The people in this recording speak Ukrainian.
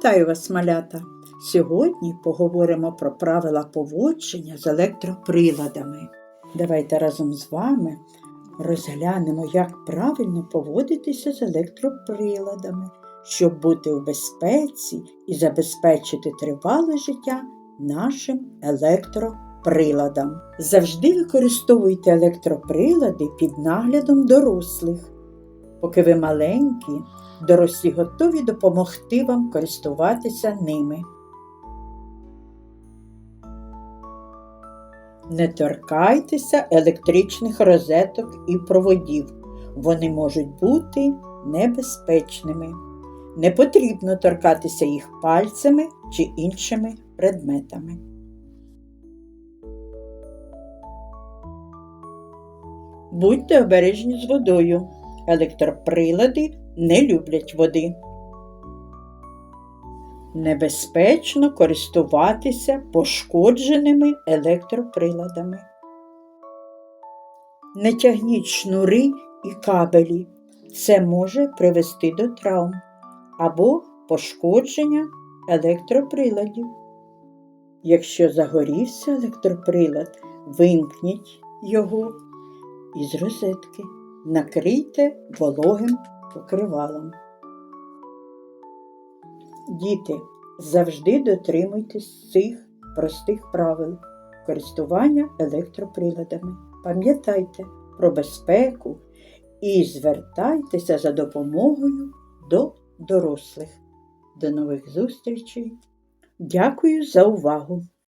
Вітаю вас, малята! Сьогодні поговоримо про правила поводження з електроприладами. Давайте разом з вами розглянемо, як правильно поводитися з електроприладами, щоб бути в безпеці і забезпечити тривале життя нашим електроприладам. Завжди використовуйте електроприлади під наглядом дорослих. Поки ви маленькі, дорослі готові допомогти вам користуватися ними. Не торкайтеся електричних розеток і проводів. Вони можуть бути небезпечними. Не потрібно торкатися їх пальцями чи іншими предметами. Будьте обережні з водою. Електроприлади не люблять води. Небезпечно користуватися пошкодженими електроприладами. Не тягніть шнури і кабелі. Це може привести до травм або пошкодження електроприладів. Якщо загорівся електроприлад, вимкніть його із розетки накрийте вологим покривалом. Діти, завжди дотримуйтесь цих простих правил користування електроприладами. Пам'ятайте про безпеку і звертайтеся за допомогою до дорослих. До нових зустрічей. Дякую за увагу!